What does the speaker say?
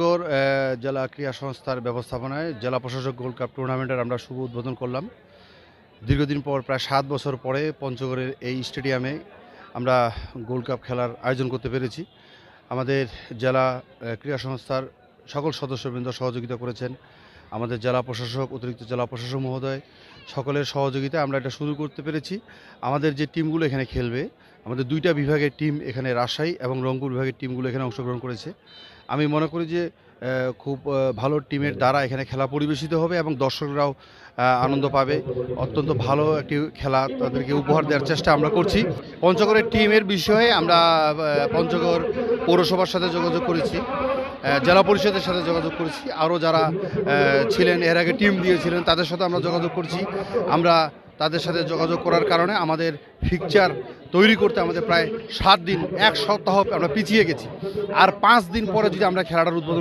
পঞ্চগড় জেলা ক্রীড়া সংস্থার ব্যবস্থাপনায় জেলা প্রশাসক গোল্ড কাপ টুর্নামেন্টের আমরা শুভ উদ্বোধন করলাম। দীর্ঘদিন পর প্রায় সাত বছর পরে পঞ্চগড়ের এই স্টেডিয়ামে আমরা গোল্ড কাপ খেলার আয়োজন করতে পেরেছি। আমাদের জেলা ক্রীড়া সংস্থার সকল সদস্যবৃন্দ সহযোগিতা করেছেন। আমাদের জেলা প্রশাসক, অতিরিক্ত জেলা প্রশাসক মহোদয়, সকলের সহযোগিতায় আমরা এটা শুরু করতে পেরেছি। আমাদের যে টিমগুলো এখানে খেলবে, আমাদের দুইটা বিভাগের টিম এখানে রাজশাহী এবং রংপুর বিভাগের টিমগুলো এখানে অংশগ্রহণ করেছে। আমি মনে করি যে খুব ভালো টিমের দ্বারা এখানে খেলা পরিবেশিত হবে এবং দর্শকরাও আনন্দ পাবে। অত্যন্ত ভালো একটি খেলা তাদেরকে উপহার দেওয়ার চেষ্টা আমরা করছি। পঞ্চগড়ের টিমের বিষয়ে আমরা পঞ্চগড় পৌরসভার সাথে যোগাযোগ করেছি জেলা পরিষদের সাথে যোগাযোগ করেছি। আরও যারা ছিলেন, এর আগে টিম দিয়েছিলেন, তাদের সাথে আমরা যোগাযোগ করছি। আমরা তাদের সাথে যোগাযোগ করার কারণে আমাদের ফিকচার তৈরি করতে আমাদের প্রায় সাত দিন, এক সপ্তাহ আমরা পিছিয়ে গেছি। আর পাঁচ দিন পরে যদি আমরা খেলাটার উদ্বোধন